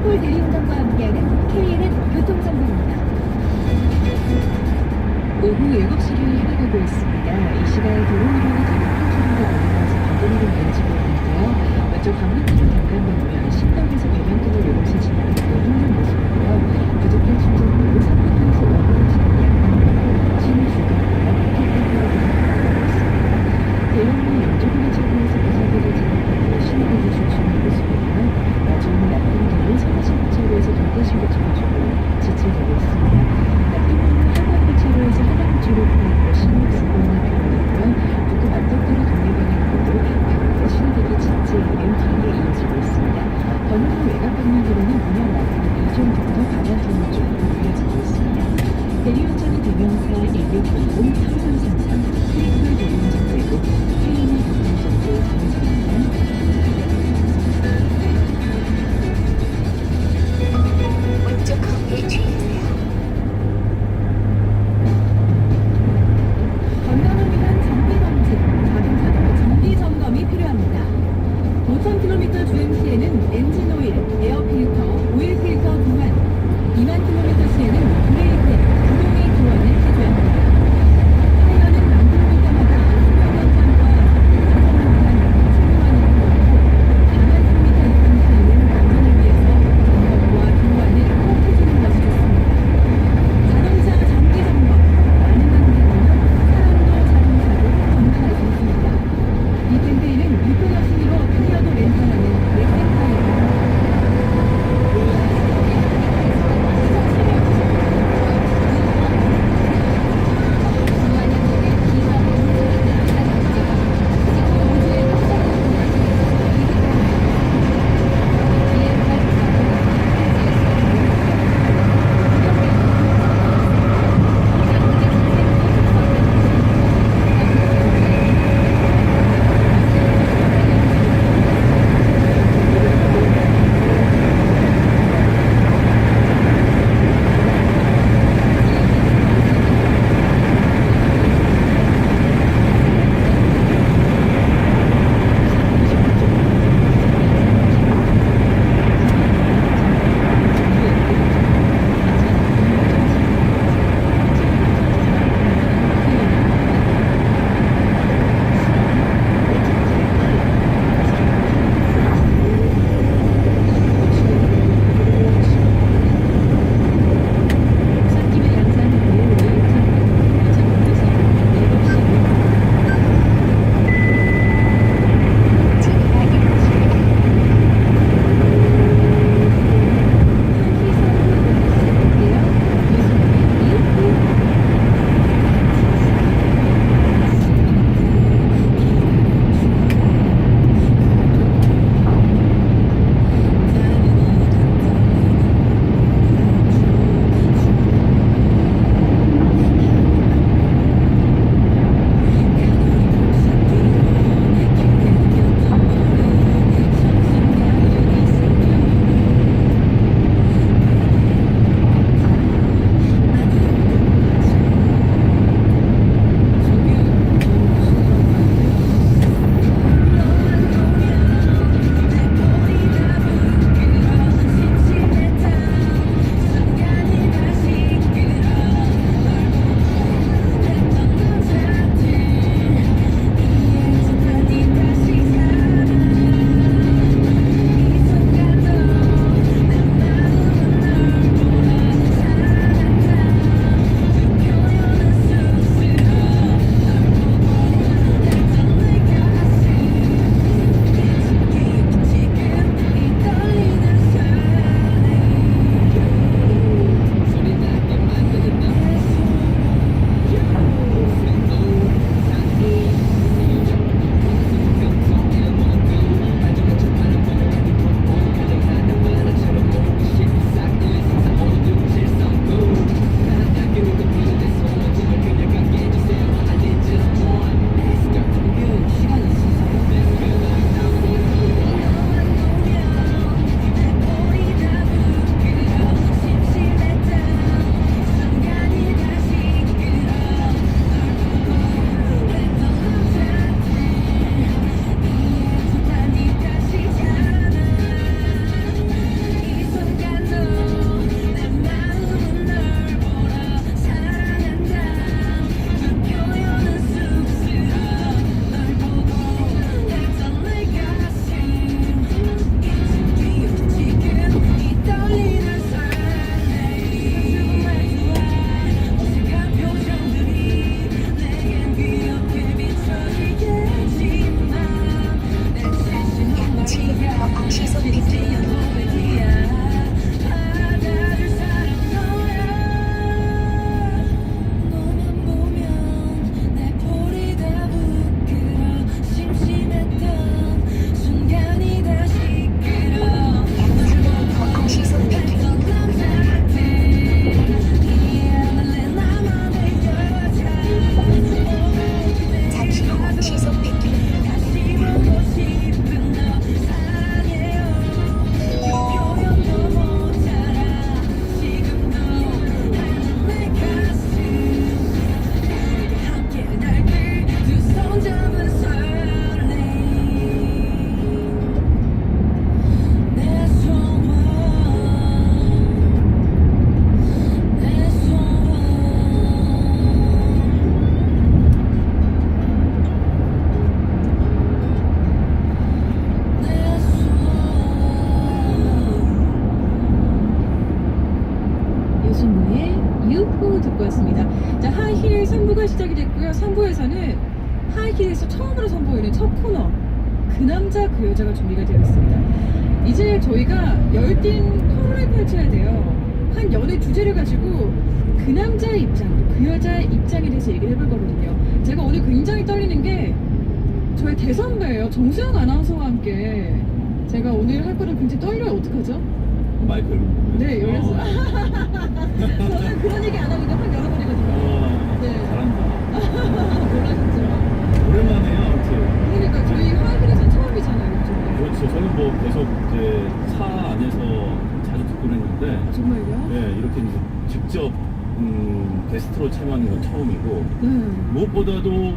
시골 대리운전과 함께하는 KNN 교통정보입니다. 오후 7시를 향하고 있습니다. 이 시간에 도로위로 대륙 터키로 가면서 반도로를 이어지고 있는데요. 먼저 강릉대로 잠깐 보면 신동에서 배경도로 7시 지나는 모습이고요. 부족한 충전으로 3분 하고 듣고 왔습니다. 자, 하이힐 3부가 시작이 됐고요. 3부에서는 하이힐에서 처음으로 선보이는 첫 코너 그 남자 그 여자가 준비가 되어 있습니다. 이제 저희가 열띤 토론을 펼쳐야 돼요. 한 연애 주제를 가지고 그 남자의 입장, 그 여자의 입장에 대해서 얘기를 해볼 거거든요. 제가 오늘 굉장히 떨리는 게 저희 대선배예요. 정수영 아나운서와 함께 제가 오늘 할 거를 굉장히 떨려요. 어떡하죠? 마이크 열고. 네, 열렸어요. 어, 저는 그런 얘기 안 하고 그냥 확 열어버리거든요. 어, 네. 잘한다. 놀라셨죠? 오랜만에요, 아무튼. 그러니까 저희 하이힐에서 처음이잖아요. 그죠? 그렇죠. 저는 뭐 계속 이제 차 안에서 자주 듣곤 했는데, 아, 정말요? 네, 이렇게 이제 직접 음, 게스트로 참여하는 건 처음이고, 네. 무엇보다도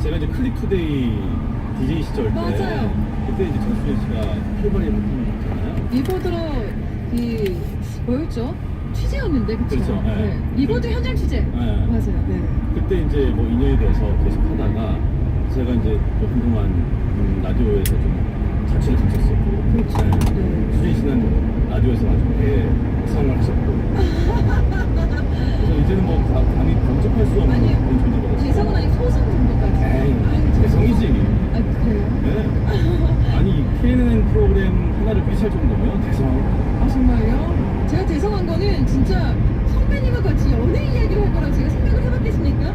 제가 이제 클릭투데이 DJ 시절 때, 맞아요. 그때 이제 정수진 씨가 활발히 활동했잖아요. 리보드로 그 뭐였죠? 취재였는데 그쵸? 그렇죠, 네. 리보드 현장 취재. 네. 맞아요. 네. 그때 이제 뭐 인연이 돼서 계속 하다가 제가 이제 또 한동안 음, 라디오에서 좀 자취를 갔었었고 그렇죠. 네. 수진 씨는 라디오에서 아주 대성을 하셨고 그래서 이제는 뭐 가- 감히 범접할 수 없는 아니요. 그런 존재가 됐어요 대성은 아니고 소성 정도까지. 에이 아유, 대성이지 아 그래요? 네. 아니 KNN 하나를 삐살 정도면 대성하고 아 정말요? 제가 대성한 거는 진짜 선배님과 같이 연애 이야기를 할 거라고 제가 생각을 해봤겠습니까?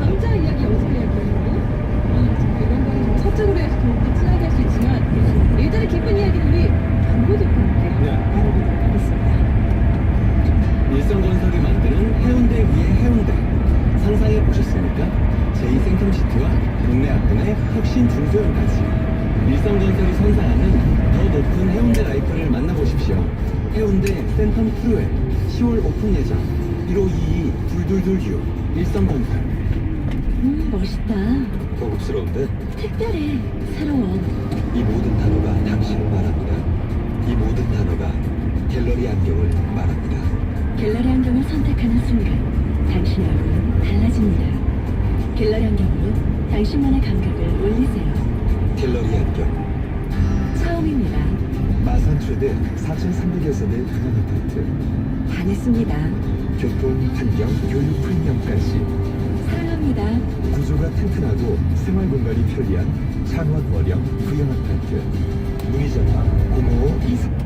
남자 이야기, 여자 이야기로 아 정말 이런 거는 정말 사적으로 해야지 더욱더 친하게 할 수 있지만 일단은 기쁜 이야기는 우리 광고 듣고 함께 네. 알아보도록 하겠습니다 일성건설이 만드는 해운대 위의 해운대 상상해 보셨습니까? 제2생텀시티와 동네 앞근의 혁신 중소형까지 일성건설이 선사하는 더 높은 해운대 라이프를 만나보십시오. 해운대 센텀 크루엘 10월 오픈 예정 1522 222 일성건설 음 멋있다. 고급스러운데? 특별해. 새로워. 이 모든 단어가 당신을 말합니다. 이 모든 단어가 갤러리 안경을 말합니다. 갤러리 안경을 선택하는 순간 당신의 얼굴은 달라집니다. 갤러리 안경으로 당신만의 감각을 갤러리 안경. 처음입니다. 마산 최대 4,300여 세대 분양 아파트. 반했습니다. 교통, 환경, 교육 프리미엄까지. 사랑합니다. 구조가 튼튼하고 생활 공간이 편리한 창원 월영 구형 아파트. 문의 전화 055 20